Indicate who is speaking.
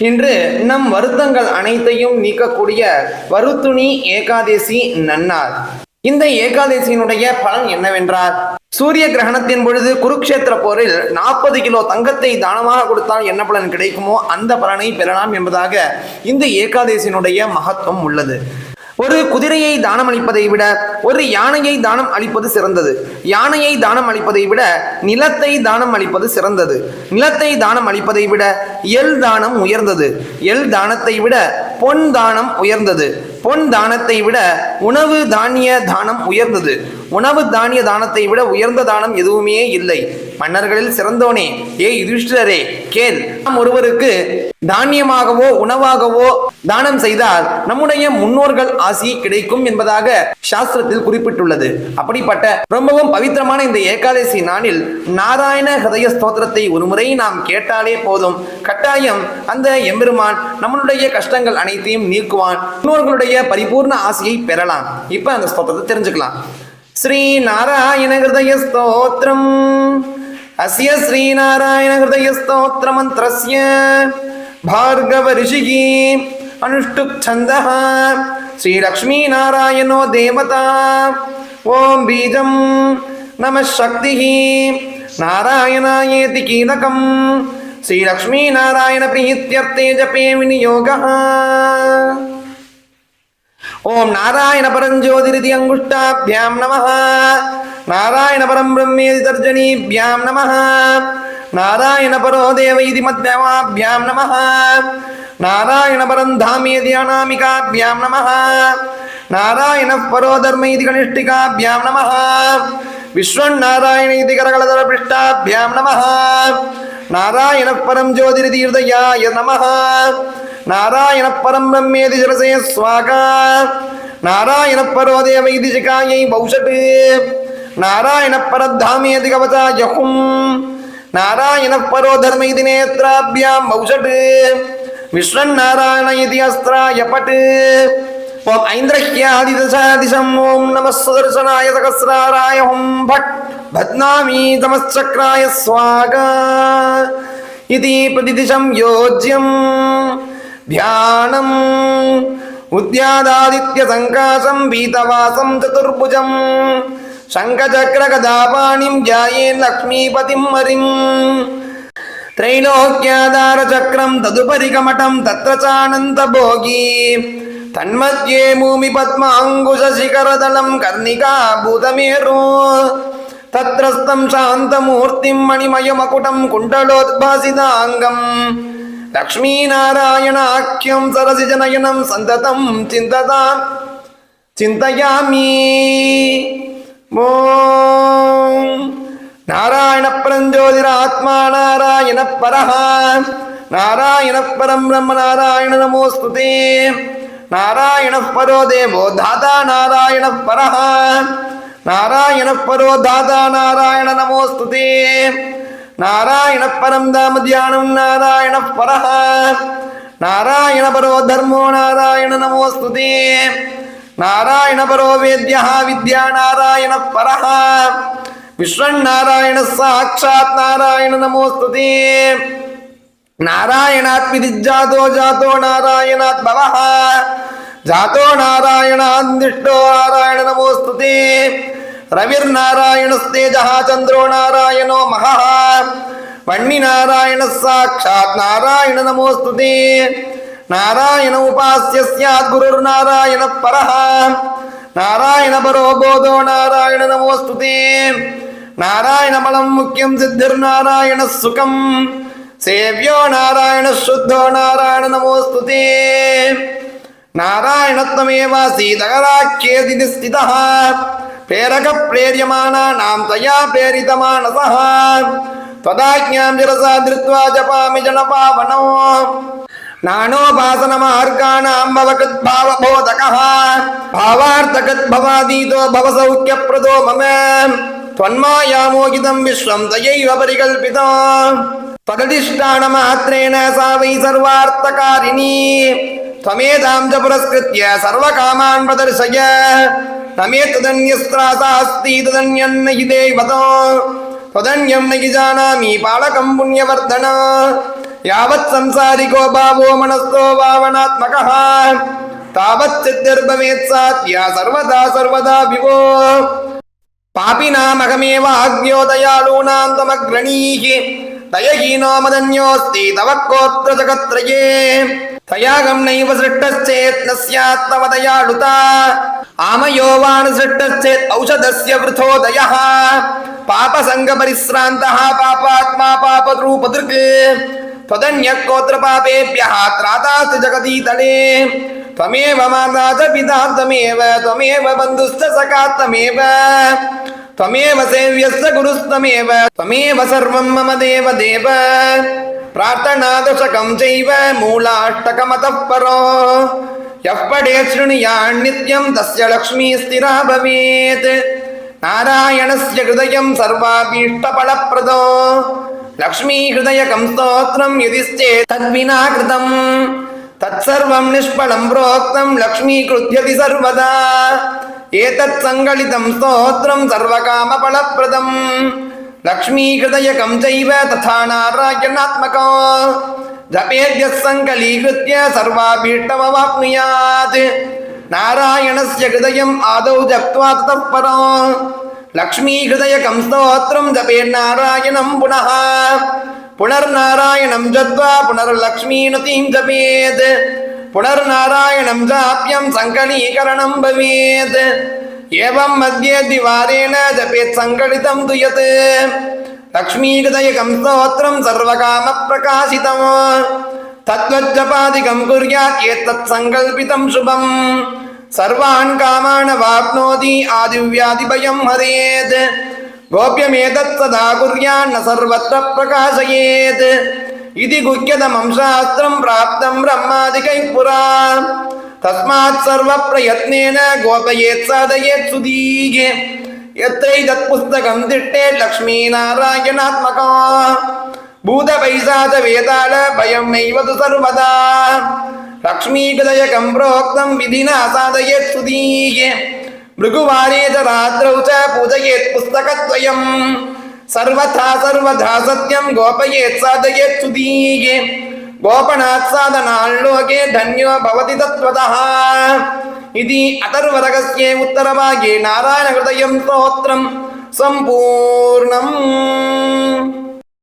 Speaker 1: இன்று நம் வருத்தங்கள் அனைத்தையும் நீக்கக்கூடிய வருத்துணி ஏகாதேசி நன்னார் இந்த ஏகாதசியினுடைய பலன் என்னவென்றால் சூரிய கிரகணத்தின் பொழுது குருக்ஷேத்திர போரில் நாற்பது கிலோ தங்கத்தை தானமாக கொடுத்தால் என்ன பலன் கிடைக்குமோ அந்த பலனை பெறலாம் என்பதாக இந்த ஏகாதசியினுடைய மகத்துவம் உள்ளது. ஒரு குதிரையை தானம் அளிப்பதை விட ஒரு யானையை தானம் அளிப்பது சிறந்தது. யானையை தானம் அளிப்பதை விட நிலத்தை தானம் அளிப்பது சிறந்தது. நிலத்தை தானம் அளிப்பதை விட எல் தானம் உயர்ந்தது. எல் தானத்தை விட பொன் தானம் உயர்ந்தது. பொன் தானத்தை விட உணவு தானிய தானம் உயர்ந்தது. உணவு தானிய தானத்தை விட உயர்ந்த தானம் எதுவுமே இல்லை. மன்னர்களில் சிறந்தோனே. ஏ யுதிஷ்டரே கேள். நாம் ஒருவருக்கு தானியமாகவோ உணவாகவோ தானம் செய்தால் நம்முடைய முன்னோர்கள் ஆசி கிடைக்கும் என்பதாக சாஸ்திரத்தில் குறிப்பிட்டுள்ளது. அப்படிப்பட்ட ரொம்பவும் பவித்திரமான இந்த ஏகாதசி நாளில் நாராயண ஹதய ஸ்தோத்திரத்தை ஒருமுறை நாம் கேட்டாலே போதும். கட்டாயம் அந்த எம்பெருமான் நம்மளுடைய கஷ்டங்கள் அனைத்தையும் நீக்குவான் முன்னோர்களுடைய பரிபூர்ண ஆசையை பெறலாம் இப்ப அந்த ஸ்தோத்திரத்தை தெரிஞ்சுக்கலாம் ஸ்ரீ நாராயண ஹிருதய ஸ்தோத்திரம் அஸ்ய ஸ்ரீநாராயண ஹிருதய ஸ்தோத்திர மந்திரஸ்ய भार्गव ऋषिः अनुष्टुप्छन्दः श्रीलक्ष्मीनारायणो देवता ॐ बीजं नमः शक्तिः नारायणायेति कीलकं श्रीलक्ष्मीनारायणप्रीत्यर्थे जपे विनियोगः ॐ नारायणपरं ज्योतिरिति अङ्गुष्ठाभ्यां नमः नारायणपरं ब्रह्मेति तर्जनीभ्यां नमः नारायणपरो देव इति मध्यमाभ्यां नमः नारायणपरं धामेति अनामिकाभ्यां नमः नारायणः परो धर्म इति कनिष्ठिकाभ्यां नमः विश्वन्नारायण इति करकलतरपृष्ठाभ्यां नमः நாராயண பரம் ஜோதிர தீர்தயாய நமஹ. நாராயண பரம் பிரம்மேதி ஜலசே ஸ்வாகா நாராயண பரோ தேவை திஜகாயை பௌஷட்டு நாராயண பரத்தாமேதி கவசா யகும் நாராயண பரோ தர்ம இது பௌஷட்டு விஸ்வன் நாராயண இது அஸ்திராய பட்டு ഓം ഐന്ദ്രഹ്യാദിദശാദിശം ഓം സ്വാഗ. പ്രതിദിശം യോജ്യം ഉദ്യാദാദിത്യസങ്കാശം വീതവാസം ചതുർഭുജം ശങ്കചക്രകഥാപാണിം ജായേ ലക്ഷ്മീപതിം മരിം ത്രൈലോക്യാധാരചക്രം തതുപരികമഠം തത്ര ചാനന്ദഭോഗീ तन्मध्ये भूमिपद्माङ्कुशशिखरदलं कर्णिकाभूतमेरू तत्रस्थं शान्तमूर्तिं मणिमयमकुटं कुण्डलोद्भासिताङ्गम् लक्ष्मीनारायणाख्यं सरसिजनयनं सन्ततं चिन्तता चिन्तयामि ओ नारायणप्रञ्जोतिरात्मा नारायणपरः नारायणपरं ब्रह्म नारायण नमोऽस्तु ते நாராயண பரோ தேவோ தாதா நாராயண பரஹா. நாராயண பரோ தாதா நாராயண நமோஸ்துதே. நாராயண பரம் தாம தியானம் நாராயண பரஹா. நாராயண பரோ தர்மோ நாராயண நமோஸ்துதே. நாராயண பரோ வேத்யா வித்யா நாராயண பரஹா. விஸ்வநாராயண சாட்சாத் நாராயண நமோஸ்துதே. நாராயணாத் விதிஜாதோ ஜாதோ நாராயணாத் பவஹா. జాతో నారాయణ అందిష్టో జాతో నారాయణాన్దిష్టో నారాయణ నమోస్తుతే రవిర్నారాయణస్తేజ చంద్రో నారాయణో మహ. వన్నినారాయణ సాక్షాత్ నారాయణ నమోస్తుతి నారాయణ ఉపాస్య స్యాత్ గురుర్నారాయణ పరః. నారాయణ పరో బోధో నారాయణ నమోస్తుతి నారాయణ బలం ముఖ్యం సిద్ధిర్నారాయణ సుఖం. సేవ్యో నారాయణ శుద్ధో నారాయణ నమోస్తుతే நாராயணத்வமேவ சீதகராக்கேதி ஸ்திதா பிரேரக பிரேரியமானா நாம் தயா பிரேரிதமானசா त्वदाज्ञां शिरसा धृत्वा जपामि जनपावनौ नानोपासनमार्गाणां भवकृद्भावबोधकः भावार्थकृद्भवादीतो भवसौख्यप्रदो मम त्वन्मायामोहितं विश्वं तयैव परिकल्पिता त्वदधिष्ठानमात्रेण सा वै सर्वार्थकारिणी त्वमेतां च पुरस्कृत्य सर्वकामान् प्रदर्शय न मे तदन्यस्त्रासास्ति तदन्यन्न हि देवतो त्वदन्यं न हि जानामि पालकं पुण्यवर्धन यावत् संसारिको भावो मनस्थो भावनात्मकः तावत् सिद्धिर्भवेत् सात्या सर्वदा सर्वदा विभो पापिनामहमेव आज्ञो दयालूनां त्वमग्रणीः दयहीनो मदन्योऽस्ति तव कोऽत्र जगत्त्रये तयागं नैव सृष्टश्चेत् न स्यात् तव दयालुता। आमयो वान् सृष्टश्चेत् औषधस्य वृथो दयः पापसङ्गपरिश्रान्तः पापात्मा पापद्रूपदृक् त्वदन्यः कोऽत्र पापेभ्यः त्रातास्ति जगतीतले त्वमेव माता च पिता, त्वमेव त्वमेव बन्धुश्च सखा, त्वमेव। त्वमेव सेव्यश्च गुरुस्त्वमेव त्वमेव सर्वं मम देव देव प्रार्थनादशकं चैव मूलाष्टकमतः परो यः पठे शृणुयान्नित्यं तस्य लक्ष्मी स्थिरा भवेत् नारायणस्य हृदयं सर्वाभीष्टफलप्रदो लक्ष्मीहृदयकं स्तोत्रं यदिश्चेत् तद्विना कृतम् तत्सर्वं निष्फलं प्रोक्तं लक्ष्मीकृत्यति सर्वदा ஏதத் சங்களிதம் ஸ்தோத்திரம் சர்வகாம பலப்பிரதம் லக்ஷ்மீகிருதயகம் செய்வ ததா நாராயணாத்மகோ ஜபேத்ய சங்கலீகிருத்ய சர்வாபீஷ்டமவாப்னுயாத் நாராயணஸ்ய ஹிருதயம் ஆதௌ ஜப்த்வா ததः பரோ லக்ஷ்மீஹிருதயகம் ஸ்தோத்திரம் ஜபேன்னாராயணம் புனः புனர்நாராயணம் ஜத்வா புனர்லக்ஷ்மீநுதிம் ஜபேத் புனர்நாராயணம் சாப்பியம் சங்கடீகரணம் பவேத். ஏவம் மத்தியே திவாரேண ஜபேத் சங்கடிதம் துயத். லக்ஷ்மீகதயகம் ஸ்தோத்திரம் சர்வகாம பிரகாசிதம். தத்வஜபாதிகம் குர்யாத் ஏத்தத் சங்கல்பிதம் சுபம். சர்வான் காமான வாப்னோதி ஆதிவ்யாதிபயம் ஹரேத். கோபியமேதத் சதா குர்யான் சர்வத்திர பிரகாசயேத். இது குக்கியதமம் சாஸ்திரம் பிராப்தம் பிரம்மாதிகை புரா தஸ்மாத் சர்வ பிரயத்னேன கோபயேத் சாதயேத் சுதீகே எத்தைதத் புஸ்தகம் திட்டே லக்ஷ்மி நாராயணாத்மகா பூத பைசாத வேதாள பயம் நெய்வது சர்வதா லக்ஷ்மீகதயகம் பிரோக்தம் விதினா சாதயேத் சுதீகே மிருகுவாரேத ராத்திரௌ ச பூஜயேத் புஸ்தகத்வயம் సర్వథా సర్వథా సత్యం గోపయే సాధయే సుదీయే గోపనాత్ సాధనాల్లోకే ధన్యో భవతి తత్వత ఇది అథర్వరగస్యే ఉత్తరవాగే నారాయణ హృదయం స్తోత్రం సంపూర్ణం